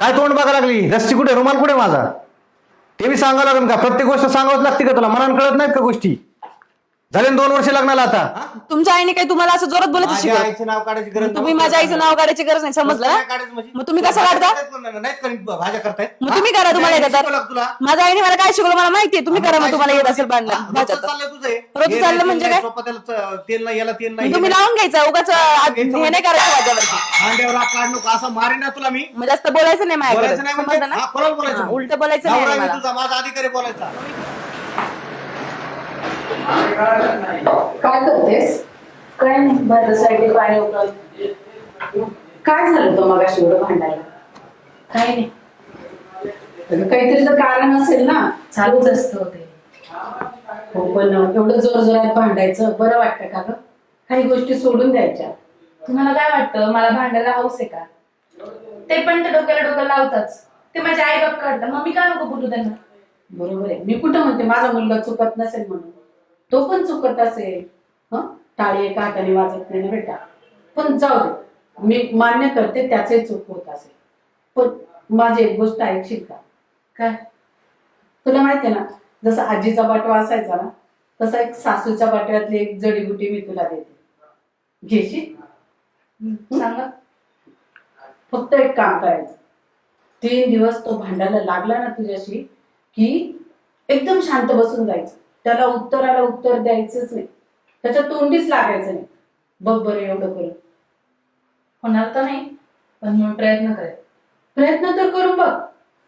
काय तोंड बघा लागली? रस्ती कुठे? रुमाल कुठे माझा? ते बी सांगावं लागेल का? प्रत्येक गोष्ट सांगावंच लागते का तुला? मनान कळत नाहीत का गोष्टी? झाले ना दोन वर्ष लग्नाला आता. तुमच्या आईने काही तुम्हाला असं जोरात बोलत माझ्या शिकवलं? आईचं नाव काढायची गरज तुम्ही माझ्या आईचं नाव काढायची गरज नाही समजलं म्हणजे? मग तुम्ही कसं काढता? नाहीत का भाज्या करतायत मग तुम्ही करा तुम्हाला येत शिकवलं तुला? माझ्या आईने मला काय शिकवलं मला माहितीये तुम्ही करा मग तुम्हाला येत असेल हा, बांधणं रोजचं भाज्यात चाललंय तुझं हे. रोजचं हे चाललं नाही, म्हणजे ते काय? नाही, च- तेल नाही याला तेल नाही मग तुम्ही लावून घ्यायचं उगाच हे नाही करायचं माझ्यावरती भांड्यावर हात काढ नको असं मारेन ना तुला मी. मग जास्त बोलायचं नाही बोलायचं नाही म्हणजे? हा, कोणाला बोलायचं. उलटं बोलायचं नवरा नाही आहे मी मला. तुझा माझा अधिकारी बोलायचा. काय करतेस? काय नाही भरण्यासाठी पाणी उकळत काय झालं तो मग एवढं भांडायला? काय नाही. अगं, काहीतरी तर कारण असेल ना. चालूच असतं ते. हो पण एवढं जोर जोरात भांडायचं बरं वाटतं का ग? काही गोष्टी सोडून द्यायच्या. तुम्हाला काय वाटतं? मला भांडायला हाऊस आहे का? ते पण ते डोक्याला डोकं लावताच. ते माझे आई बाप काढतात. मग मी का नको बोलू त्यांना? बरोबर आहे. मी कुठं म्हणते? माझा मुलगा चुकत नसेल म्हणून. तो पण चुकत असेल. हं? टाळी एका हाताने वाजत नाही ना बेटा. पण जाऊ दे. मी मान्य करते त्याचे चूक होत असेल. पण माझी एक गोष्ट ऐकशील का? काय? तुला माहिती आहे ना जसा आजीचा बाटवा असायचा ना तसा एक सासूच्या बाटव्यातली एक जडीबुटी मी तुला देते. घेशील? सांगा. फक्त एक काम करायचं. तीन दिवस तो भांडायला लागला ना तुझ्याशी की एकदम शांत बसून जायचं. त्याला उत्तराला उत्तर द्यायचंच नाही. त्याच्या तोंडीच लागायचं नाही. बघ बरं एवढं करू होणार तर नाही पण मी प्रयत्न करेन प्रयत्न तर करू बघ.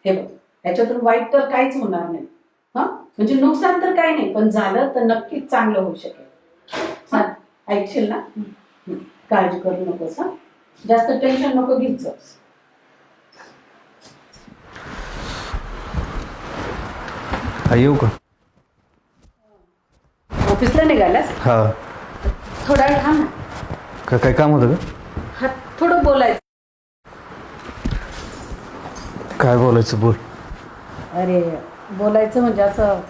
हे बघ त्याच्यातून वाईट तर काहीच होणार नाही. हा? म्हणजे नुकसान तर काही नाही पण झालं तर नक्कीच चांगलं होऊ शकेल. हा? ऐकशील ना. काळजी करू नकोस हा? जास्त टेन्शन नको घेत जाऊस येऊ का? ऑफिसला निघालास? हा. थोडा वेळ थांब ना. का- काय काम होतं का हा थोडं बोलायचं. काय बोलायचं बोल. अरे बोलायचं म्हणजे असं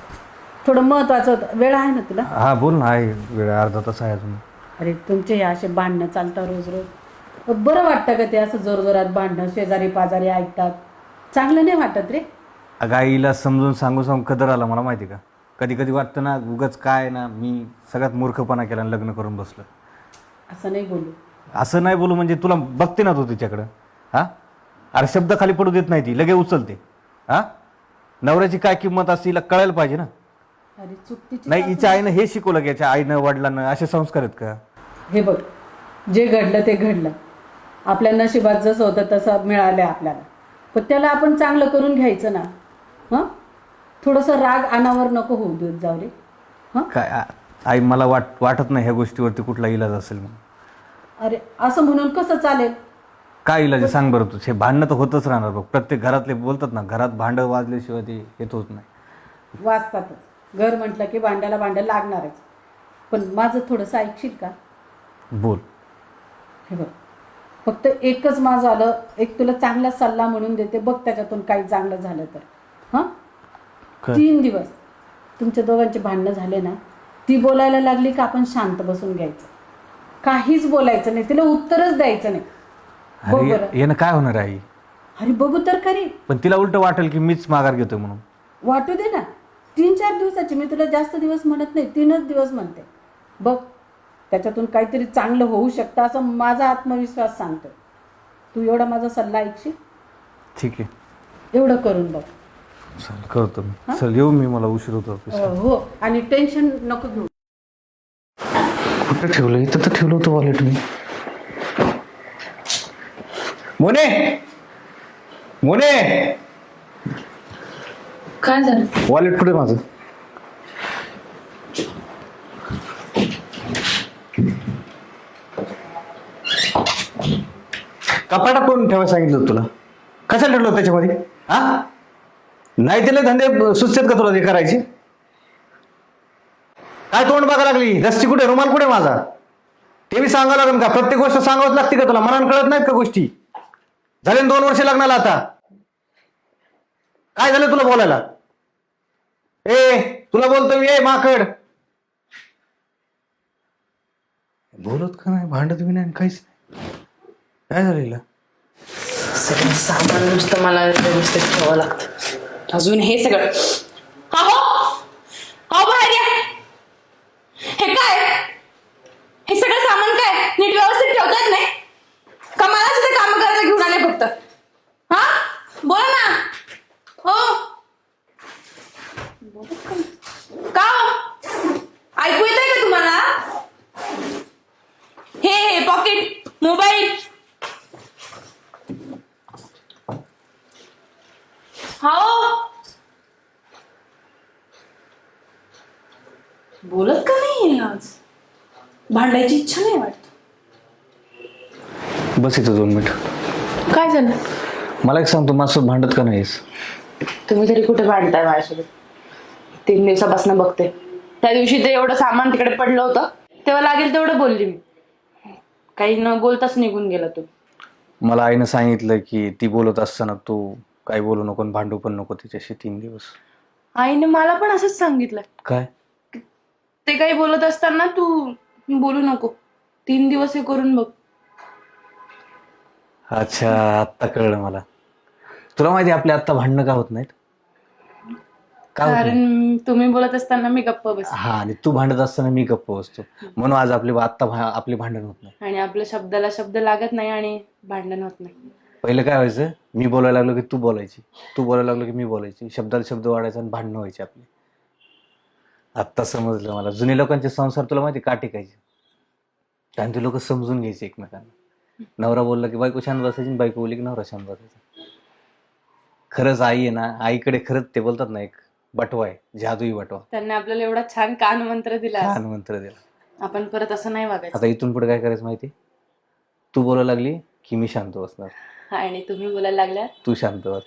थोडं महत्वाचं होतं. वेळ आहे ना तुला? हा बोल ना आहे. वेळ अर्धा तास आहे अजून. अरे तुमचे हे असे भांडणं चालतात रोज रोज. बरं वाटतं का ते असं जोरजोरात भांडणं शेजारी पाजारी ऐकतात? चांगलं नाही वाटत रे. अगं आईला समजून सांगू सांगू कदर आला मला माहिती का? कधी कधी वाटतं ना उगाच काय ना मी सगळ्यात मूर्खपणा केला आणि लग्न करून बसलं. असं नाही बोलू. असं नाही बोलू म्हणजे तुला बघते ना तू तिच्याकडं. हा? अरे शब्द खाली पडू देत नाही ती लगे उचलते. हा? नवऱ्याची काय किंमत असते हिला कळायला पाहिजे ना. अरे चुकतीची नाही हिच्या आईनं हे शिकवलं की याच्या आईनं वडिलांना असे संस्कार आहेत का? हे बघ जे घडलं ते घडलं. आपल्या नशिबात जसं होतं तसं मिळालं आपल्याला. पण त्याला आपण चांगलं करून घ्यायचं ना. हां? थोडंसं राग अनावर नको होऊ देत जाऊ रे. हां? काय आ- आई मला वाट वाटत नाही ह्या गोष्टीवरती कुठला इलाज असेल म्हणून. अरे असं म्हणून कसं चालेल? काय इलाज आहे? सांग बरं तू. हे भांडणं तर होतच राहणार बघ. प्रत्येक घरातले बोलतात ना घरात भांडं वाजल्याशिवाय ते येत होत नाही. वाचतातच. घर म्हटलं की भांड्याला भांडं लागणारच. पण माझं थोडंसं ऐकशील का? बोल. हे बघ. फक्त एकच माझं आलं एक तुला चांगला सल्ला म्हणून देते. बघ त्याच्यातून काही चांगलं झालं तर? तीन दिवस. तुमच्या दोघांचे भांडणं झाले ना ती बोलायला लागली का आपण शांत बसून घ्यायचं. काहीच बोलायचं नाही तिला उत्तरच द्यायचं नाही. बघ अरे बरं. यानं काय होणार आहे? आई अरे बघू तर खरी. पण तिला उलट वाटेल की मीच माघार घेतोय म्हणून. वाटू दे ना. तीन चार दिवसाची मी तुला जास्त दिवस म्हणत नाही तीनच दिवस म्हणते. बघ त्याच्यातून काहीतरी चांगलं होऊ शकतं असं माझा आत्मविश्वास सांगतो तू एवढा माझा सल्ला ऐकशील? ठीक आहे. एवढं करून बघ. चल करतो मी चल येऊ मी मला उशीर होतो ऑफिस हो आणि टेन्शन नको घेऊ. कुठं ठेवलं? इथं तर ठेवलं होतं वॉलेट मी. मोने! मोने! काय झालं? वॉलेट कुठे माझं? कपाटात कोण ठेवायला सांगितलं होतं तुला? कशाला ठेवलं होतं त्याच्यामध्ये? हा? नाही दिले धंदे सुचतात का तुला ते करायचे? काय तोंड बघा लागली? रस्ती कुठे? रुमाल कुठे माझा? ते बी सांगावं लागेल का? प्रत्येक गोष्ट सांगावंच लागते का तुला? मनान कळत नाहीत का गोष्टी? झाले ना दोन वर्ष लग्नाला आता. काय झालं तुला बोलायला? ए तुला बोलतो मी ए माकड. बोलत का नाही? भांडत बी नाही काहीच नाही. काय झालं हिला? सगळं सामान नुसतं मला व्यवस्थित ठेवावं लागतं. अजून हे सगळं. अहो अहो बाहेर या हे काय? हे सगळं सामान काय? नीट व्यवस्थित ठेवतात नाही? का मला सुद्धा काम करायला घेऊन आले फक्त? हा? बोला ना. हो. का हो? ऐकू येत का तुम्हाला? हे हे पॉकेट मोबाईल हो. बोलत का नाही आज? भांडायची इच्छा नाही वाटत. बस इथं दोन मिनिट. काय झालं? मला एक सांग तू भांडत का नाहीस तुम्ही तरी कुठे भांडताय माझ्यासोबत? तीन दिवसापासून बघते. त्या दिवशी ते एवढं सामान तिकडे पडलं होतं. तेव्हा लागेल तेवढं बोलली मी. काही न बोलताच निघून गेला तू. मला आईनं सांगितलं की ती बोलत असताना तू काही बोलू नको आणि भांडू पण नको तिच्याशी तीन दिवस. आईने मला पण असंच सांगितलं. काय? ते काही बोलत असताना तू बोलू नको. तीन दिवस हे करून बघ. अच्छा आत्ता कळलं मला. तुला माहिती आपले आत्ता भांडणं का होत नाहीत? का होत नाही? कारण तुम्ही बोलत असताना मी गप्प बस हा आणि तू भांडत असताना मी गप्प बसतो. म्हणून आज आपली आत्ता भा- आपली भांडण होत नाही. आणि आपल्या शब्दाला शब्द लागत नाही आणि भांडण होत नाही. पहिलं काय व्हायचं? मी बोलायला लागलो की तू बोलायची. तू बोलायला लागलो की मी बोलायची. शब्दाला शब्द वाढायचा आणि भांडणं व्हायची आपली. आत्ता समजलं मला. जुने लोकांचे संसार तुला माहिती का टिकायचे कारण ते लोक समजून घ्यायचे एकमेकांना. नवरा बोलला की बायको शांत बसायची बायको बोलली की नवरा शांत बसायचा. खरंच आई आहे ना आईकडे खरंच ते बोलतात ना एक बटवा आहे जादुई बटवा. त्यांनी आपल्याला एवढा छान कान मंत्र दिला. छान मंत्र दिला. आपण परत असं नाही वागायचं. आता इथून पुढे काय करायचं माहिती तू बोलायला लागली की मी शांत बसणार. आणि तुम्ही बोलायला लागल्या? तू शांत बस.